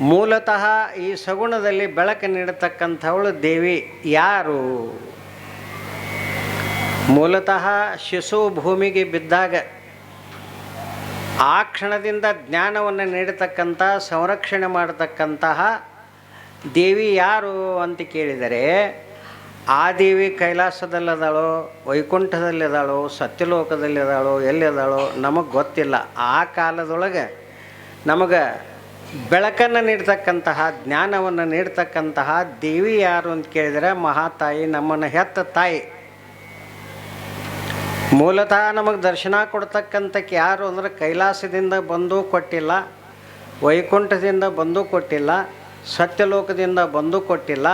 ಮೂಲತಃ ಈ ಸಗುಣದಲ್ಲಿ ಬೆಳಕು ನೀಡತಕ್ಕಂಥವಳು ದೇವಿ ಯಾರು? ಮೂಲತಃ ಶಿಶು ಭೂಮಿಗೆ ಬಿದ್ದಾಗ ಆ ಕ್ಷಣದಿಂದ ಜ್ಞಾನವನ್ನು ನೀಡತಕ್ಕಂಥ, ಸಂರಕ್ಷಣೆ ಮಾಡತಕ್ಕಂತಹ ದೇವಿ ಯಾರು ಅಂತ ಕೇಳಿದರೆ, ಆ ದೇವಿ ಕೈಲಾಸದಲ್ಲಿದ್ದಾಳೋ, ವೈಕುಂಠದಲ್ಲಿದ್ದಾಳೋ, ಸತ್ಯಲೋಕದಲ್ಲಿದ್ದಾಳೋ, ಎಲ್ಲಿದ್ದಾಳೋ ನಮಗೆ ಗೊತ್ತಿಲ್ಲ. ಆ ಕಾಲದೊಳಗೆ ನಮಗೆ ಬೆಳಕನ್ನು ನೀಡ್ತಕ್ಕಂತಹ, ಜ್ಞಾನವನ್ನು ನೀಡ್ತಕ್ಕಂತಹ ದೇವಿ ಯಾರು ಅಂತ ಕೇಳಿದರೆ ಮಹಾತಾಯಿ ನಮ್ಮನ್ನು ಹೆತ್ತ ತಾಯಿ. ಮೂಲತಃ ನಮಗೆ ದರ್ಶನ ಕೊಡ್ತಕ್ಕಂಥಕ್ಕೆ ಯಾರು ಅಂದರೆ ಕೈಲಾಸದಿಂದ ಬಂದು ಕೊಟ್ಟಿಲ್ಲ, ವೈಕುಂಠದಿಂದ ಬಂದು ಕೊಟ್ಟಿಲ್ಲ, ಸತ್ಯಲೋಕದಿಂದ ಬಂದು ಕೊಟ್ಟಿಲ್ಲ.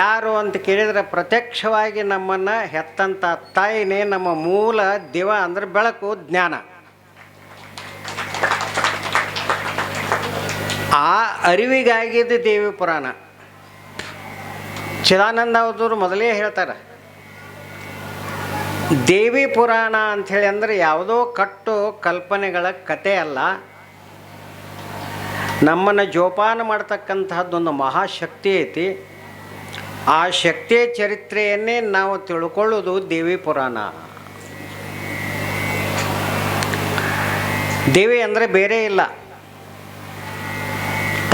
ಯಾರು ಅಂತ ಕೇಳಿದರೆ ಪ್ರತ್ಯಕ್ಷವಾಗಿ ನಮ್ಮನ್ನು ಹೆತ್ತಂಥ ತಾಯಿನೇ ನಮ್ಮ ಮೂಲ ದಿವ ಅಂದರೆ ಬೆಳಕು, ಜ್ಞಾನ. ಆ ಅರಿವಿಗಾಗಿದ್ದು ದೇವಿ ಪುರಾಣ. ಚಿದಾನಂದ ಅವರು ಮೊದಲೇ ಹೇಳ್ತಾರೆ. ದೇವಿ ಪುರಾಣ ಅಂಥೇಳಿ ಅಂದರೆ ಯಾವುದೋ ಕಟ್ಟು ಕಲ್ಪನೆಗಳ ಕತೆ ಅಲ್ಲ. ನಮ್ಮನ್ನು ಜೋಪಾನ ಮಾಡ್ತಕ್ಕಂತಹದ್ದೊಂದು ಮಹಾಶಕ್ತಿ ಐತಿ. ಆ ಶಕ್ತಿಯ ಚರಿತ್ರೆಯನ್ನೇ ನಾವು ತಿಳ್ಕೊಳ್ಳೋದು ದೇವಿ ಪುರಾಣ. ದೇವಿ ಅಂದರೆ ಬೇರೆ ಇಲ್ಲ.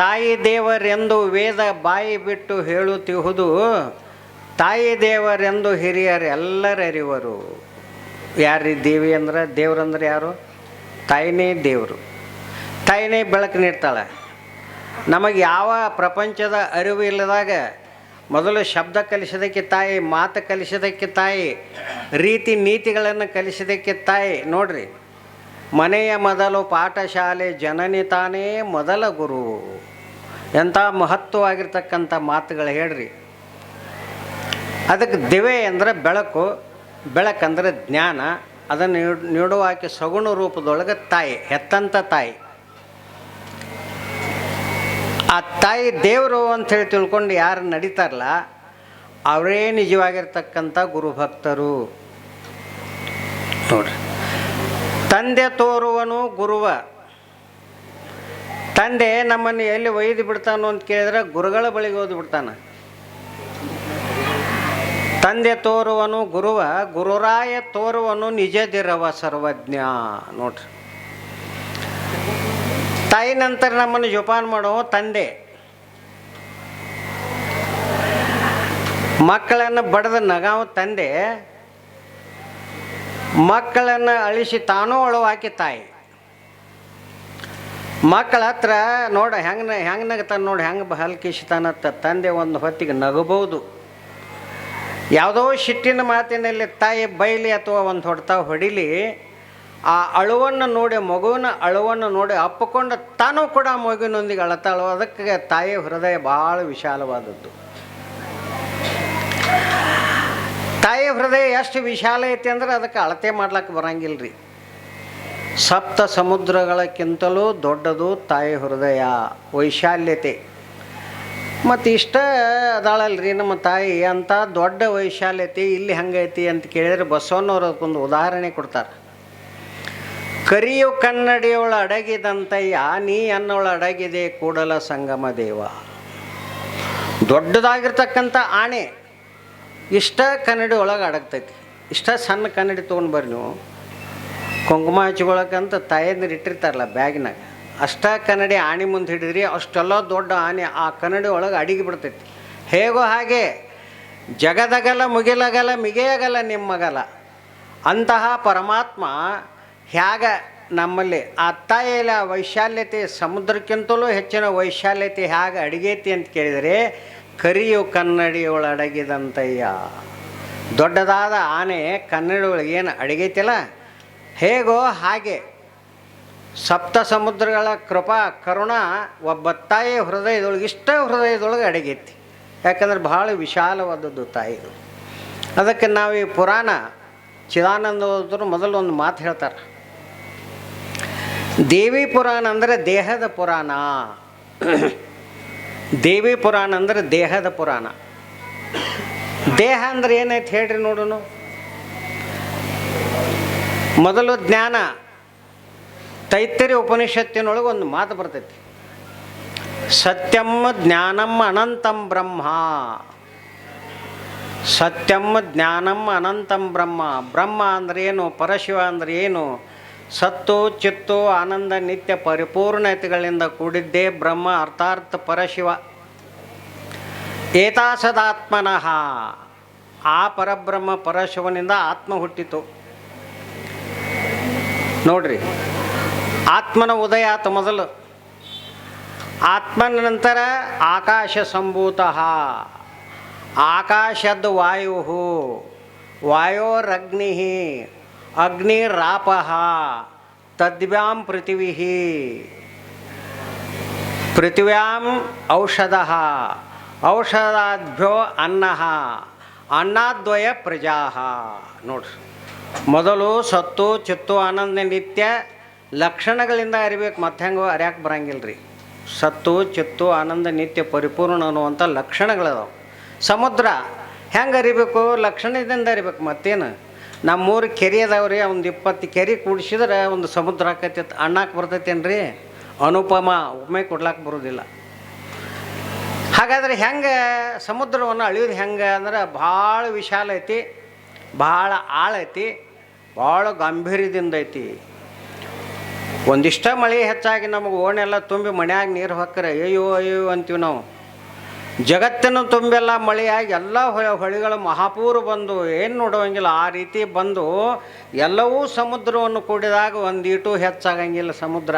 ತಾಯಿ ದೇವರೆಂದು ವೇದ ಬಾಯಿ ಬಿಟ್ಟು ಹೇಳುತ್ತಿಹುದು, ತಾಯಿ ದೇವರೆಂದು ಹಿರಿಯರು ಎಲ್ಲರರಿವರು. ಯಾರೀ ದೇವಿ ಅಂದ್ರೆ ದೇವ್ರಂದ್ರೆ ಯಾರು? ತಾಯಿನೇ ದೇವರು. ತಾಯಿನೇ ಬೆಳಕು ನೀಡ್ತಾಳೆ ನಮಗೆ ಯಾವ ಪ್ರಪಂಚದ ಅರಿವು ಇಲ್ಲದಾಗ ಮೊದಲು ಶಬ್ದ ಕಲಿಸೋದಕ್ಕೆ ತಾಯಿ, ಮಾತು ಕಲಿಸೋದಕ್ಕೆ ತಾಯಿ, ರೀತಿ ನೀತಿಗಳನ್ನು ಕಲಿಸೋದಕ್ಕೆ ತಾಯಿ. ನೋಡ್ರಿ, ಮನೆಯ ಮೊದಲು ಪಾಠಶಾಲೆ ಜನನಿ ತಾನೇ ಮೊದಲ ಗುರು. ಎಂಥ ಮಹತ್ವವಾಗಿರ್ತಕ್ಕಂಥ ಮಾತುಗಳು ಹೇಳ್ರಿ. ಅದಕ್ಕೆ ದಿವೆ ಅಂದರೆ ಬೆಳಕು ಬೆಳಕಂದರೆ ಜ್ಞಾನ, ಅದನ್ನು ನೀಡ್- ನೀಡುವ ಆಕೆ ಸಗುಣ ರೂಪದೊಳಗೆ ತಾಯಿ ಹೆತ್ತಂಥ ತಾಯಿ. ಆ ತಾಯಿ ದೇವರು ಅಂಥೇಳಿ ತಿಳ್ಕೊಂಡು ಯಾರು ನಡೀತಾರಲ್ಲ, ಅವರೇ ನಿಜವಾಗಿರ್ತಕ್ಕಂಥ ಗುರುಭಕ್ತರು ನೋಡ್ರಿ. ತಂದೆ ತೋರುವನು ಗುರುವ ತಂದೆ ನಮ್ಮನ್ನು ಎಲ್ಲಿ ಒಯ್ದು ಬಿಡ್ತಾನೋ ಅಂತ ಕೇಳಿದ್ರೆ ಗುರುಗಳ ಬಳಿಗೆ ಓದಿ ಬಿಡ್ತಾನೆ. ತಂದೆ ತೋರುವನು ಗುರುವ, ಗುರುರಾಯ ತೋರುವನು ನಿಜದಿರವ ಸರ್ವಜ್ಞ ನೋಡ್ರಿ. ತಾಯಿ ನಂತರ ನಮ್ಮನ್ನು ಜೋಪಾನ ಮಾಡೋ ತಂದೆ. ಮಕ್ಕಳನ್ನು ಬಡದ ನಗಾವ ತಂದೆ. ಮಕ್ಕಳನ್ನು ಅಳಿಸಿ ತಾನೂ ಒಳವಾಕಿ ತಾಯಿ. ಮಕ್ಕಳ ಹತ್ರ ನೋಡ ಹೆಂಗೆ ಹೆಂಗೆ ನಗತಾನ ನೋಡಿ, ಹೆಂಗೆ ಹಲ್ಕಿಸ್ತಾನತ್ತ ತಂದೆ ಒಂದು ಹೊತ್ತಿಗೆ ನಗಬಹುದು. ಯಾವುದೋ ಶಿಟ್ಟಿನ ಮಾತಿನಲ್ಲಿ ತಾಯಿ ಬೈಲಿ ಅಥವಾ ಒಂದು ಹೊಡೆತ ಹೊಡಿಲಿ, ಆ ಅಳುವನ್ನು ನೋಡಿ ಮಗುವಿನ ಅಳುವನ್ನು ನೋಡಿ ಅಪ್ಪಿಕೊಂಡು ತಾನೂ ಕೂಡ ಮಗುವಿನೊಂದಿಗೆ ಅಳತಾಳು. ಅದಕ್ಕೆ ತಾಯಿ ಹೃದಯ ಭಾಳ ವಿಶಾಲವಾದದ್ದು. ತಾಯಿ ಹೃದಯ ಎಷ್ಟು ವಿಶಾಲ ಐತಿ ಅಂದ್ರೆ ಅದಕ್ಕೆ ಅಳತೆ ಮಾಡ್ಲಿಕ್ಕೆ ಬರಂಗಿಲ್ಲ ರೀ ಸಪ್ತ ಸಮುದ್ರಗಳಕ್ಕಿಂತಲೂ ದೊಡ್ಡದು ತಾಯಿ ಹೃದಯ, ವೈಶಾಲ್ಯತೆ. ಮತ್ತು ಇಷ್ಟ ಅದಾಳಲ್ರಿ ನಮ್ಮ ತಾಯಿ ಅಂತ ದೊಡ್ಡ ವೈಶಾಲ್ಯತೆ ಇಲ್ಲಿ ಹಂಗೈತಿ ಅಂತ ಕೇಳಿದ್ರೆ ಬಸವಣ್ಣವ್ರು ಅದಕ್ಕೊಂದು ಉದಾಹರಣೆ ಕೊಡ್ತಾರೆ. ಕರಿಯು ಕನ್ನಡಿಯೊಳ ಅಡಗಿದಂತಯ್ಯ, ನೀ ಅನ್ನೋಳ ಅಡಗಿದೆ ಕೂಡಲ ಸಂಗಮ ದೇವ. ದೊಡ್ಡದಾಗಿರ್ತಕ್ಕಂಥ ಆಣೆ ಇಷ್ಟ ಕನ್ನಡಿ ಒಳಗೆ ಅಡಗ್ತೈತಿ. ಇಷ್ಟ ಸಣ್ಣ ಕನ್ನಡಿ ತೊಗೊಂಡು ಬರ್ರಿ ನೀವು. ಕುಂಕುಮ ಹಚ್ಕೊಳಕ್ಕಂತ ತಾಯಂದಿರು ಇಟ್ಟಿರ್ತಾರಲ್ಲ ಬ್ಯಾಗ್ನಾಗ. ಅಷ್ಟ ಕನ್ನಡಿ ಆಣಿ ಮುಂದೆ ಹಿಡಿದ್ರಿ ಅಷ್ಟೆಲ್ಲ ದೊಡ್ಡ ಆನೆ ಆ ಕನ್ನಡಿ ಒಳಗೆ ಅಡಿಗೆ ಬಿಡ್ತೈತಿ. ಹೇಗೋ ಹಾಗೆ ಜಗದಗಲ ಮುಗಿಲಗಲ ಮಿಗೆಯಗಲ ನಿಮ್ಮಗಲ. ಅಂತಹ ಪರಮಾತ್ಮ ಹ್ಯಾಗ ನಮ್ಮಲ್ಲಿ ಆ ತಾಯಿಯಲ್ಲಿ ಆ ವೈಶಾಲ್ಯತೆ ಸಮುದ್ರಕ್ಕಿಂತಲೂ ಹೆಚ್ಚಿನ ವೈಶಾಲ್ಯತೆ ಹೇಗೆ ಅಡಿಗೈತಿ ಅಂತ ಕೇಳಿದರೆ ಕರಿಯು ಕನ್ನಡಿಯೊಳಡಗಿದಂತಯ್ಯ ದೊಡ್ಡದಾದ ಆನೆ ಕನ್ನಡಿ ಒಳಗೆ ಏನು ಅಡಿಗೈತಿಲ್ಲ? ಹೇಗೋ ಹಾಗೆ. ಸಪ್ತ ಸಮುದ್ರಗಳ ಕೃಪಾ, ಕರುಣ ಒಬ್ಬ ತಾಯಿಯ ಹೃದಯದೊಳಗೆ, ಇಷ್ಟ ಹೃದಯದೊಳಗೆ ಅಡಗೈತಿ. ಯಾಕಂದ್ರೆ ಭಾಳ ವಿಶಾಲವಾದದ್ದು ತಾಯಿದು ಅದಕ್ಕೆ ನಾವು ಈ ಪುರಾಣ ಚಿದಾನಂದ ಹೋದ್ರು ಮೊದಲು ಒಂದು ಮಾತು ಹೇಳ್ತಾರೆ. ದೇವಿ ಪುರಾಣ ಅಂದರೆ ದೇಹದ ಪುರಾಣ. ದೇವಿ ಪುರಾಣ ಅಂದರೆ ದೇಹದ ಪುರಾಣ. ದೇಹ ಅಂದ್ರೆ ಏನೈತೆ ಹೇಳ್ರಿ ನೋಡೋಣ ಮೊದಲು ಜ್ಞಾನ. ತೈತ್ತರಿ ಉಪನಿಷತ್ತಿನೊಳಗೆ ಒಂದು ಮಾತು ಬರ್ತೈತಿ. ಸತ್ಯಂ ಜ್ಞಾನಂ ಅನಂತಂ ಬ್ರಹ್ಮ. ಸತ್ಯಂ ಜ್ಞಾನಂ ಅನಂತಂ ಬ್ರಹ್ಮ. ಬ್ರಹ್ಮ ಅಂದ್ರೆ ಏನು? ಪರಶಿವ ಅಂದ್ರೆ ಏನು? ಸತ್ತು, ಚಿತ್ತು, ಆನಂದ, ನಿತ್ಯ ಪರಿಪೂರ್ಣತೆಗಳಿಂದ ಕೂಡಿದ್ದೇ ಬ್ರಹ್ಮ, ಅರ್ಥಾರ್ಥ, ಪರಶಿವ. ಏತಾಸದಾತ್ಮನಃ. ಆ ಪರಬ್ರಹ್ಮ ಪರಶಿವನಿಂದ ಆತ್ಮ ಹುಟ್ಟಿತು. ನೋಡ್ರಿ. ಆತ್ಮನ ಉದಯ ಆತ ಮೊದಲು. ಆತ್ಮನ ನಂತರ ಆಕಾಶ ಸಂಭೂತ. ಆಕಾಶದ ವಾಯು ವಾಯೋರಗ್ನಿ ಅಗ್ನಿರಾಪ ತದ್ವ್ಯಾಂ ಪೃಥಿವಿ ಪೃಥಿವ್ಯಾಂ ಔಷಧ. ಔಷಧಾಭ್ಯೋ ಅನ್ನ. ಅನ್ನದ್ವಯ ಪ್ರಜಾ. ನೋಡ್ರಿ. ಮೊದಲು ಸತ್ತು, ಚಿತ್ತು ಆನಂದ ನಿತ್ಯ ಲಕ್ಷಣಗಳಿಂದ ಅರಿಬೇಕು. ಮತ್ತೆ ಹೆಂಗೆ ಅರ್ಯಾಕೆ ಬರಂಗಿಲ್ಲ ರೀ ಸತ್ತು, ಚಿತ್ತು, ಆನಂದ ನಿತ್ಯ ಪರಿಪೂರ್ಣ ಅನ್ನುವಂಥ ಲಕ್ಷಣಗಳದಾವೆ. ಸಮುದ್ರ ಹೆಂಗೆ ಅರಿಬೇಕು? ಲಕ್ಷಣದಿಂದ ಅರಿಬೇಕು. ಮತ್ತೇನು? ನಮ್ಮೂರು ಕೆರೆ ಅದಾವ್ರಿ ಒಂದು ಇಪ್ಪತ್ತು ಕೆರೆ ಕೂಡಿಸಿದ್ರೆ ಒಂದು ಸಮುದ್ರ ಆಕೈತಿ ಅಣ್ಣಕ್ಕೆ ಬರ್ತೈತೇನ್ರಿ? ಅನುಪಮ. ಉಪಮೆ ಕೊಡ್ಲಾಕೆ ಬರೋದಿಲ್ಲ. ಹಾಗಾದ್ರೆ ಹೆಂಗೆ ಸಮುದ್ರವನ್ನು ಅಳಿಯೋದು ಹೆಂಗೆ? ಅಂದ್ರೆ ಭಾಳ ವಿಶಾಲ ಐತಿ. ಭಾಳ ಆಳೈತಿ, ಭಾಳ ಗಾಂಭೀರ್ಯದಿಂದ ಐತಿ. ಒಂದಿಷ್ಟ ಮಳೆ ಹೆಚ್ಚಾಗಿ ನಮಗೆ ಓಣೆಲ್ಲ ತುಂಬಿ ಮನ್ಯಾಗ ನೀರು ಹಾಕ್ರೆ ಅಯ್ಯೋ ಅಯ್ಯೋ ಅಂತೀವಿ ನಾವು. ಜಗತ್ತಿನ ತುಂಬೆಲ್ಲ ಮಳೆಯಾಗಿ ಎಲ್ಲ ಹೊಳೆ, ಹೊಳಿಗಳು ಮಹಾಪೂರ ಬಂದು, ಏನು ನೋಡೋಂಗಿಲ್ಲ, ಆ ರೀತಿ ಬಂದು ಎಲ್ಲವೂ ಸಮುದ್ರವನ್ನು ಕೂಡಿದಾಗ ಒಂದೀಟು ಹೆಚ್ಚಾಗಂಗಿಲ್ಲ ಸಮುದ್ರ.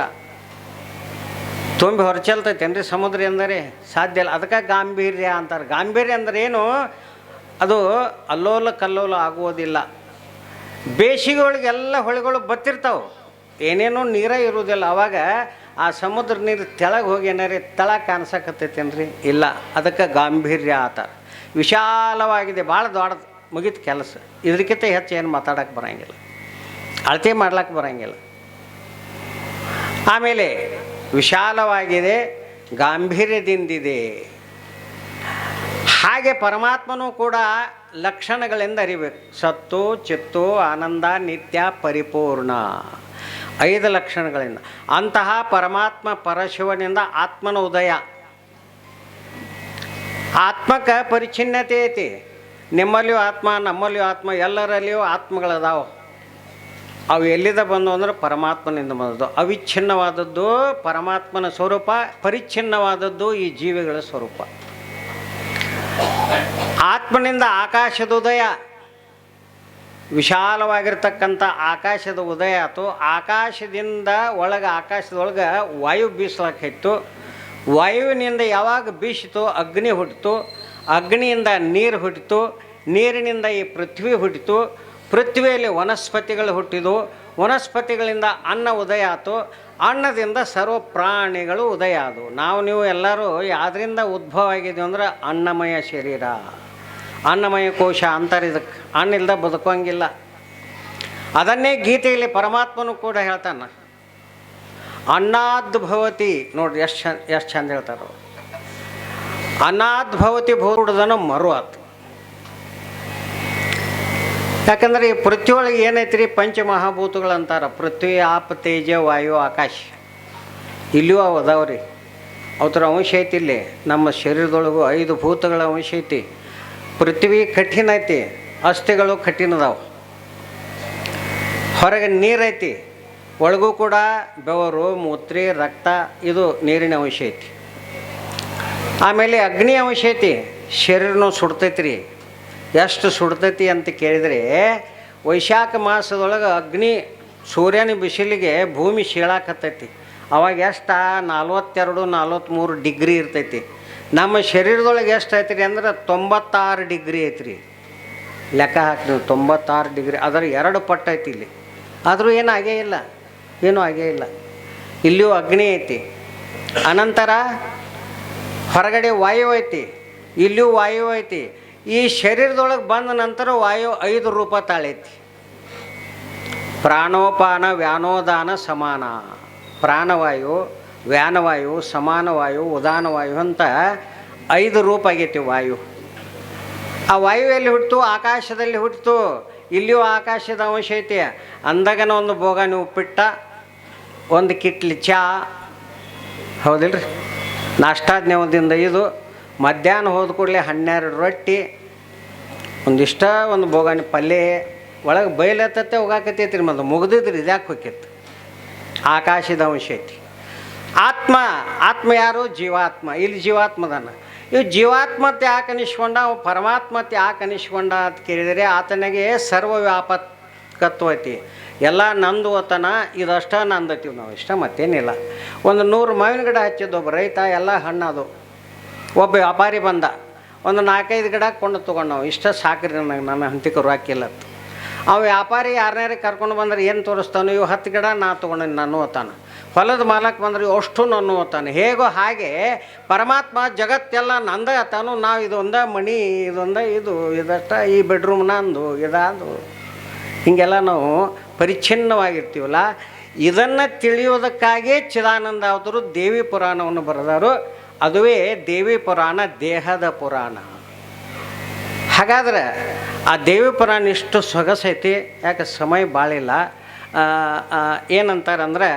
ತುಂಬಿ ಹೊರಚಲ್ತೈತೇನ್ರಿ ಸಮುದ್ರ ಎಂದರೆ? ಸಾಧ್ಯ ಇಲ್ಲ. ಅದಕ್ಕೆ ಗಾಂಭೀರ್ಯ ಅಂತಾರೆ. ಗಾಂಭೀರ್ಯ ಅಂದ್ರೆ ಏನು? ಅದು ಅಲ್ಲೋಲ ಕಲ್ಲೋಲ ಆಗುವುದಿಲ್ಲ. ಬೇಸಿಗೆ ಒಳಗೆ ಎಲ್ಲ ಹೊಳೆಗಳು ಬತ್ತಿರ್ತಾವೆ. ಏನೇನೋ ನೀರೇ ಇರುವುದಿಲ್ಲ. ಅವಾಗ ಆ ಸಮುದ್ರ ನೀರು ತೆಳಗೆ ಹೋಗಿ ಏನಾರಿ ತಳ ಕಾಣಿಸಕತ್ತೈತೇನ್ರಿ ಇಲ್ಲ. ಅದಕ್ಕೆ ಗಾಂಭೀರ್ಯ ಆತ. ವಿಶಾಲವಾಗಿದೆ. ಭಾಳ ದೊಡ್ಡದು. ಮುಗಿತು ಕೆಲಸ. ಇದಕ್ಕಿಂತ ಹೆಚ್ಚು ಏನು ಮಾತಾಡೋಕ್ಕೆ ಬರೋಂಗಿಲ್ಲ. ಅಳತೆ ಮಾಡ್ಲಕ್ಕೆ ಬರೋಂಗಿಲ್ಲ. ಆಮೇಲೆ ವಿಶಾಲವಾಗಿದೆ. ಗಾಂಭೀರ್ಯದಿಂದಿದೆ. ಹಾಗೆ ಪರಮಾತ್ಮನೂ ಕೂಡ ಲಕ್ಷಣಗಳಿಂದ ಅರಿಬೇಕು. ಸತ್ತು, ಚಿತ್ತು, ಆನಂದ, ನಿತ್ಯ, ಪರಿಪೂರ್ಣ. ಐದು ಲಕ್ಷಣಗಳಿಂದ. ಅಂತಹ ಪರಮಾತ್ಮ ಪರಶಿವನಿಂದ ಆತ್ಮನ ಉದಯ. ಆತ್ಮಕ್ಕೆ ಪರಿಚ್ಛಿನ್ನತೆ ಐತಿ. ನಿಮ್ಮಲ್ಲಿಯೂ ಆತ್ಮ, ನಮ್ಮಲ್ಲಿಯೂ ಆತ್ಮ, ಎಲ್ಲರಲ್ಲಿಯೂ ಆತ್ಮಗಳದಾವು. ಅವು ಎಲ್ಲಿದ ಬಂದು ಅಂದ್ರೆ ಪರಮಾತ್ಮನಿಂದ ಬಂದದ್ದು. ಅವಿಚ್ಛಿನ್ನವಾದದ್ದು ಪರಮಾತ್ಮನ ಸ್ವರೂಪ, ಪರಿಚ್ಛಿನ್ನವಾದದ್ದು ಈ ಜೀವಿಗಳ ಸ್ವರೂಪ. ಆತ್ಮನಿಂದ ಆಕಾಶದ ಉದಯ. ವಿಶಾಲವಾಗಿರ್ತಕ್ಕಂಥ ಆಕಾಶದ ಉದಯ ಆಯಿತು ಆಕಾಶದಿಂದ ಒಳಗೆ ಆಕಾಶದೊಳಗೆ ವಾಯು ಬೀಸಲಾಕಿತ್ತು ವಾಯುವಿನಿಂದ ಯಾವಾಗ ಬೀಸಿತು? ಅಗ್ನಿ ಹುಟ್ಟಿತು. ಅಗ್ನಿಯಿಂದ ನೀರು ಹುಟ್ಟಿತು. ನೀರಿನಿಂದ ಈ ಪೃಥ್ವಿ ಹುಟ್ಟಿತು. ಪೃಥ್ವಿಯಲ್ಲಿ ವನಸ್ಪತಿಗಳು ಹುಟ್ಟಿದವು. ವನಸ್ಪತಿಗಳಿಂದ ಅನ್ನ ಉದಯ ಆಯಿತು ಅನ್ನದಿಂದ ಸರ್ವ ಪ್ರಾಣಿಗಳು ಉದಯ ಆದವು. ನಾವು ನೀವು ಎಲ್ಲರೂ ಯಾವ್ದರಿಂದ ಉದ್ಭವ ಆಗಿದ್ದೀವಿ ಅಂದ್ರೆ ಅನ್ನಮಯ ಶರೀರ. ಅನ್ನಮಯ ಕೋಶ ಅಂತಾರೆ ಇದಕ್ಕೆ. ಅನ್ನ ಇಲ್ದ ಬದುಕೋಂಗಿಲ್ಲ ಅದನ್ನೇ ಗೀತೆಯಲ್ಲಿ ಪರಮಾತ್ಮನು ಕೂಡ ಹೇಳ್ತಾನೆ. ಅನ್ನದ್ಭವತಿ, ನೋಡ್ರಿ ಎಷ್ಟು ಚಂದ ಎಷ್ಟು ಚಂದ ಹೇಳ್ತಾರೆ ಅನ್ನದ್ಭವತಿ ಭೂಡದನ ಮರು ಆತು. ಯಾಕಂದ್ರೆ ಈ ಪೃಥ್ವಿ ಒಳಗೆ ಏನೈತ್ರಿ? ಪಂಚಮಹಾಭೂತಗಳು ಅಂತಾರೆ ಪೃಥ್ವಿ, ಆಪ, ತೇಜ, ವಾಯು, ಆಕಾಶ. ಇಲ್ಲಿಯೂ ಅವು ಅದಾವ್ರಿ. ಅವತರ ಅಂಶ ಐತಿ ಇಲ್ಲಿ. ನಮ್ಮ ಶರೀರದೊಳಗೂ ಐದು ಭೂತಗಳ ಅಂಶ ಐತಿ. ಪೃಥ್ವಿ ಕಠಿಣ ಐತಿ, ಅಸ್ಥಿಗಳು ಕಠಿಣ ಅದಾವು. ಹೊರಗೆ ನೀರೈತಿ ಒಳಗೂ ಕೂಡ ಬೆವರು, ಮೂತ್ರಿ, ರಕ್ತ, ಇದು ನೀರಿನ ಅಂಶ ಐತಿ. ಆಮೇಲೆ ಅಗ್ನಿ ಅಂಶ ಐತಿ, ಶರೀರನೂ ಸುಡ್ತೈತಿ ರೀ ಎಷ್ಟು ಸುಡ್ತೈತಿ ಅಂತ ಕೇಳಿದರೆ, ವೈಶಾಖ ಮಾಸದೊಳಗೆ ಅಗ್ನಿ ಸೂರ್ಯನ ಬಿಸಿಲಿಗೆ ಭೂಮಿ ಶೀಳಾಕತ್ತೈತಿ. ಅವಾಗ ಎಷ್ಟು? ನಲ್ವತ್ತೆರಡು ನಲ್ವತ್ತ್ಮೂರು ಡಿಗ್ರಿ ಇರ್ತೈತಿ. ನಮ್ಮ ಶರೀರದೊಳಗೆ ಎಷ್ಟು ಐತ್ರಿ ಅಂದ್ರೆ ತೊಂಬತ್ತಾರು ಡಿಗ್ರಿ ಐತ್ರಿ. ಲೆಕ್ಕ ಹಾಕಿ ನೀವು, ತೊಂಬತ್ತಾರು ಡಿಗ್ರಿ. ಅದರ ಎರಡು ಪಟ್ಟು ಐತಿ ಇಲ್ಲಿ. ಆದರೂ ಏನು ಆಗೇ ಇಲ್ಲ. ಏನೂ ಆಗೇ ಇಲ್ಲ. ಇಲ್ಲಿಯೂ ಅಗ್ನಿ ಐತಿ. ಅನಂತರ ಹೊರಗಡೆ ವಾಯು ಐತಿ. ಇಲ್ಲಿಯೂ ವಾಯು ಐತಿ. ಈ ಶರೀರದೊಳಗೆ ಬಂದ ನಂತರ ವಾಯು ಐದು ರೂಪ ತಾಳೈತಿ. ಪ್ರಾಣೋಪಾನ, ವ್ಯಾನೋದಾನ, ಸಮಾನ. ಪ್ರಾಣವಾಯು ವ್ಯಾನವಾಯು, ಸಮಾನವಾಯು, ಉದಾನವಾಯು ಅಂತ ಐದು ರೂಪ ಆಗೈತಿ ವಾಯು. ಆ ವಾಯು ಎಲ್ಲಿ ಹುಟ್ಟಿತು ಆಕಾಶದಲ್ಲಿ ಹುಟ್ಟಿತು ಇಲ್ಲಿಯೂ ಆಕಾಶದ ಅಂಶ ಐತಿ. ಅಂದಾಗನ ಒಂದು ಬೋಗಾನಿ ಉಪ್ಪಿಟ್ಟ, ಒಂದು ಕಿಟ್ಲಿ ಚಾ, ಹೌದಿಲ್ರಿ? ನಾಷ್ಟಾಜ್ಞವದಿಂದ ಇದು ಮಧ್ಯಾಹ್ನ ಹೋದ ಕೂಡಲೇ ಹನ್ನೆರಡು ರೊಟ್ಟಿ, ಒಂದಿಷ್ಟ ಒಂದು ಬೋಗಾಣಿ ಪಲ್ಯ, ಒಳಗೆ ಬಯಲತ್ತತ್ತೆ ಹೋಗಾಕತ್ತೈತಿ ರೀ ಮತ್ತು ಮುಗ್ದಿದ್ರಿ, ಇದ್ಯಾಕೆ ಹೋಗಿತ್ತು ಆಕಾಶದ ಅಂಶ ಐತಿ. ಆತ್ಮ ಆತ್ಮ ಯಾರು? ಜೀವಾತ್ಮ. ಇಲ್ಲಿ ಜೀವಾತ್ಮದನ. ಇವು ಜೀವಾತ್ಮತೆ ಯಾಕೆ ಅನಿಸ್ಕೊಂಡ ಅವ ಪರಮಾತ್ಮತೆ ಯಾಕೆ ಅನಿಸ್ಕೊಂಡ ಅಂತ ಕೇಳಿದರೆ ಆತನಿಗೆ ಸರ್ವ ವ್ಯಾಪಕತ್ವ ಐತಿ ಎಲ್ಲ ನಂದು ಓತನ ಇದಷ್ಟ ನಂದತೀವಿ ನಾವು. ಇಷ್ಟ ಮತ್ತೇನಿಲ್ಲ. ಒಂದು ನೂರು ಮಾವಿನ ಗಿಡ ಹಚ್ಚಿದ್ದು ಒಬ್ಬ ರೈತ, ಎಲ್ಲ ಹಣ್ಣದು. ಒಬ್ಬ ವ್ಯಾಪಾರಿ ಬಂದ. ಒಂದು ನಾಲ್ಕೈದು ಗಿಡ ಕೊಂಡು ತೊಗೊಂಡು ನಾವು ಇಷ್ಟ ಸಾಕ್ರಿ ನನಗೆ, ನನ್ನ ಹಂತಿಕರು ಹಾಕಿಲ್ಲ ಆ ವ್ಯಾಪಾರಿ ಯಾರನ್ನಾರು ಕರ್ಕೊಂಡು ಬಂದ್ರೆ ಏನು ತೋರಿಸ್ತಾನೋ, ಇವು ಹತ್ತು ಗಿಡ ನಾ ತೊಗೊಂಡಿನಿ ನಾನು ಓತಾನ ಹೊಲದ ಮಾಲಕ್ ಬಂದ್ರೆ ಅಷ್ಟು ಅನ್ನುವತ್ತಾನೆ ಹೇಗೋ ಹಾಗೆ ಪರಮಾತ್ಮ ಜಗತ್ತೆಲ್ಲ ನಂದ ತಾನು, ನಾವು ಇದೊಂದ ಮಣಿ, ಇದೊಂದ ಇದು, ಇದಷ್ಟ ಈ ಬೆಡ್ರೂಮ್ ನಂದು, ಇದಾದು. ಹೀಗೆಲ್ಲ ನಾವು ಪರಿಚ್ಛಿನ್ನವಾಗಿರ್ತೀವಲ್ಲ. ಇದನ್ನು ತಿಳಿಯೋದಕ್ಕಾಗಿಯೇ ಚಿದಾನಂದ ಅವರು ದೇವಿ ಪುರಾಣವನ್ನು ಬರೆದರು. ಅದುವೇ ದೇವಿ ಪುರಾಣ, ದೇಹದ ಪುರಾಣ. ಹಾಗಾದ್ರೆ ಆ ದೇವಿ ಪುರಾಣ ಇಷ್ಟು ಸೊಗಸೈತಿ, ಯಾಕೆ ಸಮಯ ಭಾಳಿಲ್ಲ ಏನಂತಾರಂದ್ರೆ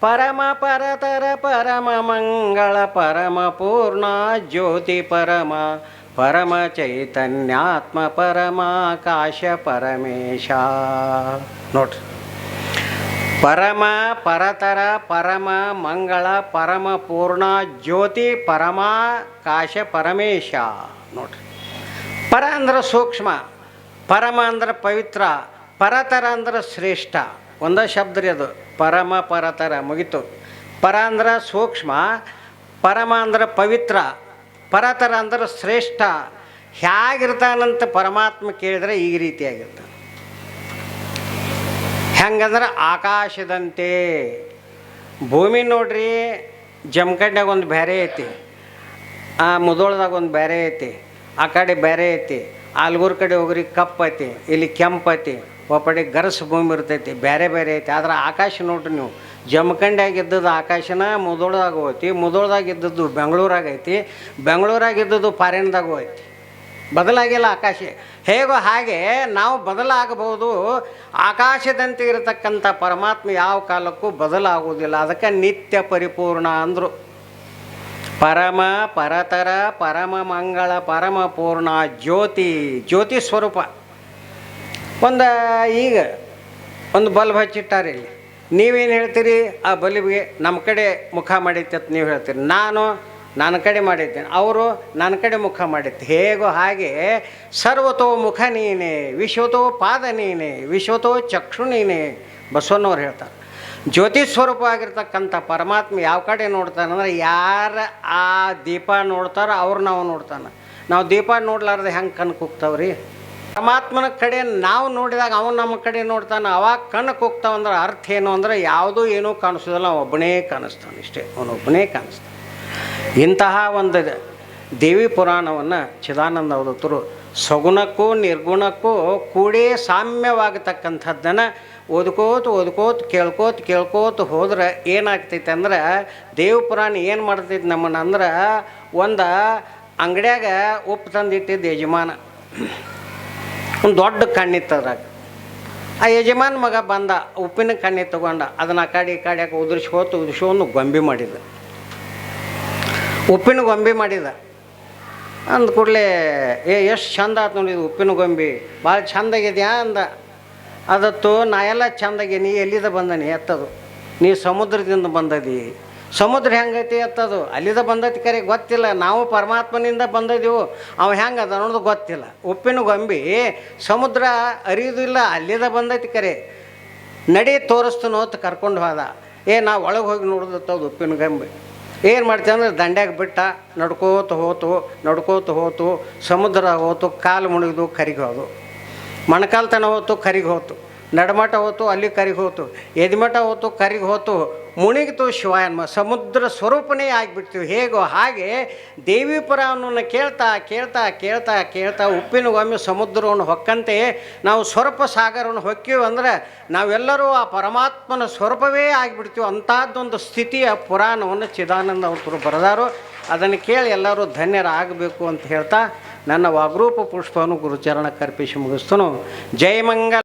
ಪರಮ ಪರತರ ಪರಮ ಮಂಗಳ ಪರಮ ಪೂರ್ಣ ಜ್ಯೋತಿ ಪರಮ ಪರಮ ಚೈತನ್ಯಾತ್ಮ ಪರಮಾಕಾಶ ಪರಮೇಶ. ನೋಡ್ರಿ. ಪರಮ ಪರತರ ಪರಮ ಮಂಗಳ ಪರಮ ಪೂರ್ಣ ಜ್ಯೋತಿ ಪರಮಾಕಾಶ ಪರಮೇಶ. ನೋಡ್ರಿ. ಪರ ಅಂದ್ರೆ ಸೂಕ್ಷ್ಮ, ಪರಮ ಅಂದ್ರೆ ಪವಿತ್ರ, ಪರತರ ಅಂದ್ರೆ ಶ್ರೇಷ್ಠ. ಒಂದೇ ಶಬ್ದ ರೀ ಅದು. ಪರಮ, ಪರತರ, ಮುಗಿತು. ಪರ ಅಂದ್ರೆ ಸೂಕ್ಷ್ಮ, ಪರಮ ಅಂದ್ರೆ ಪವಿತ್ರ, ಪರತರ ಅಂದ್ರೆ ಶ್ರೇಷ್ಠ. ಹೇಗಿರ್ತಾನಂತ ಪರಮಾತ್ಮ ಕೇಳಿದ್ರೆ ಈ ರೀತಿಯಾಗಿರ್ತಾನೆ ಹೆಂಗಂದ್ರೆ ಆಕಾಶದಂತೆ. ಭೂಮಿ ನೋಡ್ರಿ, ಜಮಖಂಡ್ಯಾಗ ಒಂದು ಬೇರೆ ಐತಿ. ಆ, ಮುದೋಳದಾಗ ಒಂದು ಬೇರೆ ಐತಿ. ಆ ಕಡೆ ಬೇರೆ ಐತಿ. ಆಲ್ಗೂರ್ ಕಡೆ ಹೋಗ್ರಿ ಕಪ್ಪು ಐತಿ. ಇಲ್ಲಿ ಕೆಂಪು ಐತಿ. ಒಪ್ಪಡಿ ಗರಸು ಭೂಮಿ ಇರ್ತೈತಿ ಬೇರೆ ಬೇರೆ ಐತಿ. ಆದ್ರೆ ಆಕಾಶ ನೋಡ್ರಿ ನೀವು. ಜಮಖಂಡ್ಯಾಗ ಇದ್ದದ್ದು ಆಕಾಶನ ಮುದೋಳದಾಗ ಹೋಯ್ತಿ ಮುದೋಳದಾಗ ಇದ್ದದ್ದು ಬೆಂಗಳೂರಾಗ ಐತಿ ಬೆಂಗಳೂರಾಗ ಇದ್ದದ್ದು ಫಾರಿನ್ದಾಗ ಐತಿ ಬದಲಾಗಿಲ್ಲ ಆಕಾಶ. ಹೇಗೋ ಹಾಗೆ ನಾವು ಬದಲಾಗಬಹುದು. ಆಕಾಶದಂತೆ ಇರತಕ್ಕಂಥ ಪರಮಾತ್ಮ ಯಾವ ಕಾಲಕ್ಕೂ ಬದಲಾಗುವುದಿಲ್ಲ. ಅದಕ್ಕೆ ನಿತ್ಯ ಪರಿಪೂರ್ಣ ಅಂದರು. ಪರಮ ಪರತರ ಪರಮ ಮಂಗಳ ಪರಮ ಪೂರ್ಣ ಜ್ಯೋತಿ ಜ್ಯೋತಿ ಸ್ವರೂಪ. ಒಂದು ಈಗ ಒಂದು ಬಲ್ಬ್ ಹಚ್ಚಿಟ್ಟಾರೆ ಇಲ್ಲಿ. ನೀವೇನು ಹೇಳ್ತೀರಿ? ಆ ಬಲ್ಬ್ಗೆ ನಮ್ಮ ಕಡೆ ಮುಖ ಮಾಡೈತೆ ನೀವು ಹೇಳ್ತೀರಿ. ನಾನು ನನ್ನ ಕಡೆ ಮಾಡಿದ್ದೇನೆ. ಅವರು ನನ್ನ ಕಡೆ ಮುಖ ಮಾಡಿತ್ತು. ಹೇಗೋ ಹಾಗೆ, ಸರ್ವತೋ ಮುಖ ನೀನೆ, ವಿಶ್ವತೋ ಪಾದ ನೀನೆ, ವಿಶ್ವತೋ ಚಕ್ಷು ನೀನೆ ಬಸವನವ್ರು ಹೇಳ್ತಾರೆ. ಜ್ಯೋತಿ ಸ್ವರೂಪ ಆಗಿರ್ತಕ್ಕಂಥ ಪರಮಾತ್ಮ ಯಾವ ಕಡೆ ನೋಡ್ತಾನೆ ಅಂದರೆ ಯಾರು ಆ ದೀಪ ನೋಡ್ತಾರೋ ಅವ್ರು ನಾವು ನೋಡ್ತಾನೆ. ನಾವು ದೀಪ ನೋಡ್ಲಾರ್ದೆ ಹೆಂಗೆ ಕಣ್ಣು ಕುಗ್ತಾವ್ರಿ? ಪರಮಾತ್ಮನ ಕಡೆ ನಾವು ನೋಡಿದಾಗ ಅವನು ನಮ್ಮ ಕಡೆ ನೋಡ್ತಾನೆ, ಅವಾಗ ಕಣ್ಣು ಕುಗ್ತಾವಂದ್ರೆ ಅರ್ಥ ಏನು ಅಂದ್ರೆ ಯಾವುದೂ ಏನೂ ಕಾಣಿಸೋದಿಲ್ಲ, ಒಬ್ಬನೇ ಕಾಣಿಸ್ತಾನೆ ಇಷ್ಟೇ ಅವನೊಬ್ಬನೇ ಕಾಣಿಸ್ತಾನೆ. ಇಂತಹ ಒಂದು ದೇವಿ ಪುರಾಣವನ್ನು ಚಿದಾನಂದ ಅವಧೂತರು ಸಗುಣಕ್ಕೂ ನಿರ್ಗುಣಕ್ಕೂ ಕೂಡೇ ಸಾಮ್ಯವಾಗತಕ್ಕಂಥದ್ದನ್ನು ಓದ್ಕೋತ ಓದ್ಕೋತ ಕೇಳ್ಕೋತ ಕೇಳ್ಕೋತ ಹೋದ್ರೆ ಏನಾಗ್ತೈತೆ ಅಂದ್ರೆ ದೇವಪುರಾಣ ಏನು ಮಾಡ್ತೈತೆ ನಮ್ಮನ್ನ ಅಂದ್ರೆ ಒಂದು ಅಂಗಡ್ಯಾಗ ಉಪ್ಪು ತಂದಿಟ್ಟಿದ್ದ ಯಜಮಾನ. ಒಂದು ದೊಡ್ಡ ಕಣ್ಣಿತ್ತು ಅದ್ರಾಗ. ಆ ಯಜಮಾನ್ ಮಗ ಬಂದ, ಉಪ್ಪಿನ ಕಣ್ಣಿ ತಗೊಂಡ, ಅದನ್ನ ಆ ಕಡೆ ಈ ಉದುರಿಸಿ ಹೋತು ಉದುರಿಸೋನು ಗೊಂಬೆ ಮಾಡಿದ. ಉಪ್ಪಿನ ಗೊಂಬೆ ಮಾಡಿದ. ಅಂದ ಕೂಡಲೇ, ಏ, ಎಷ್ಟು ಚಂದ ಆತು ನೋಡಿ ಉಪ್ಪಿನ ಗೊಂಬೆ. ಭಾಳ ಚಂದಾಗಿದೆಯಾ? ಅಂದ. ಅದತ್ತು, ನಾ ಎಲ್ಲ ಚಂದಾಗಿ, ನೀ ಎಲ್ಲಿದ ಬಂದನಿ? ಎತ್ತದು. ನೀ ಸಮುದ್ರದಿಂದ ಬಂದದಿ. ಸಮುದ್ರ ಹೆಂಗೈತಿ ಅತ್ತದು ಅಲ್ಲಿದ ಬಂದೈತಿ ಕರೆ, ಗೊತ್ತಿಲ್ಲ. ನಾವು ಪರಮಾತ್ಮನಿಂದ ಬಂದಿದ್ದೆವು ಅವ ಹೆಂಗೆ ಅದ ಅನ್ನೋದು ಗೊತ್ತಿಲ್ಲ. ಉಪ್ಪಿನ ಗೊಂಬಿ, ಸಮುದ್ರ ಅರಿಯುವುದಿಲ್ಲ ಅಲ್ಲಿದ ಬಂದೈತಿ ಕರೆ. ನಡಿ ತೋರಿಸ್ತನೋ ಅಂತ ಕರ್ಕೊಂಡು ಹೋದ. ಏ ನಾವು ಒಳಗೆ ಹೋಗಿ ನೋಡಿದತ್ತದು ಉಪ್ಪಿನ ಗೊಂಬೆ. ಏನು ಮಾಡ್ತೀವಿ ಅಂದ್ರೆ ದಂಡ್ಯಾಗ ಬಿಟ್ಟ, ನಡ್ಕೋತ ಹೋತು ನಡ್ಕೋತ ಹೋತು, ಸಮುದ್ರ ಹೋತು, ಕಾಲು ಮುಳುಗಿದು ಕರಿಗೆ ಹೋದು. ಮೊಣಕಾಲ್ತನ ಹೋತು, ಕರಿಗೆ ಹೋತು. ನಡಮಠ ಹೋತು, ಅಲ್ಲಿ ಕರಿಗೆ ಹೋತು ಎದಿಮಠ ಹೋತು, ಕರಿಗೆ ಹೋತು, ಮುಣಿಗಿತು ಶಿವಾಯನ್ಮ, ಸಮುದ್ರ ಸ್ವರೂಪನೇ ಆಗಿಬಿಡ್ತೀವಿ. ಹೇಗೋ ಹಾಗೆ ದೇವಿ ಪುರಾಣವನ್ನು ಕೇಳ್ತಾ ಕೇಳ್ತಾ ಕೇಳ್ತಾ ಕೇಳ್ತಾ ಉಪ್ಪಿನ ಒಮ್ಮೆ ಸಮುದ್ರವನ್ನು ಹೊಕ್ಕಂತೆ ನಾವು ಸ್ವರೂಪ ಸಾಗರವನ್ನು ಹೊಕ್ಕೀವಿ ಅಂದ್ರೆ ನಾವೆಲ್ಲರೂ ಆ ಪರಮಾತ್ಮನ ಸ್ವರೂಪವೇ ಆಗಿಬಿಡ್ತೀವಿ. ಅಂಥದ್ದೊಂದು ಸ್ಥಿತಿಯ ಪುರಾಣವನ್ನು ಚಿದಾನಂದ ಅವರು ಬರೆದಾರು. ಅದನ್ನು ಕೇಳಿ ಎಲ್ಲರೂ ಧನ್ಯರಾಗಬೇಕು ಅಂತ ಹೇಳ್ತಾ ನನ್ನ ವಾಗ್ರೂಪ ಪುಷ್ಪವನ್ನು ಗುರುಚರಣ ಕರ್ಪಿಸಿ ಮುಗಿಸ್ತನು ಜಯ ಮಂಗಲ.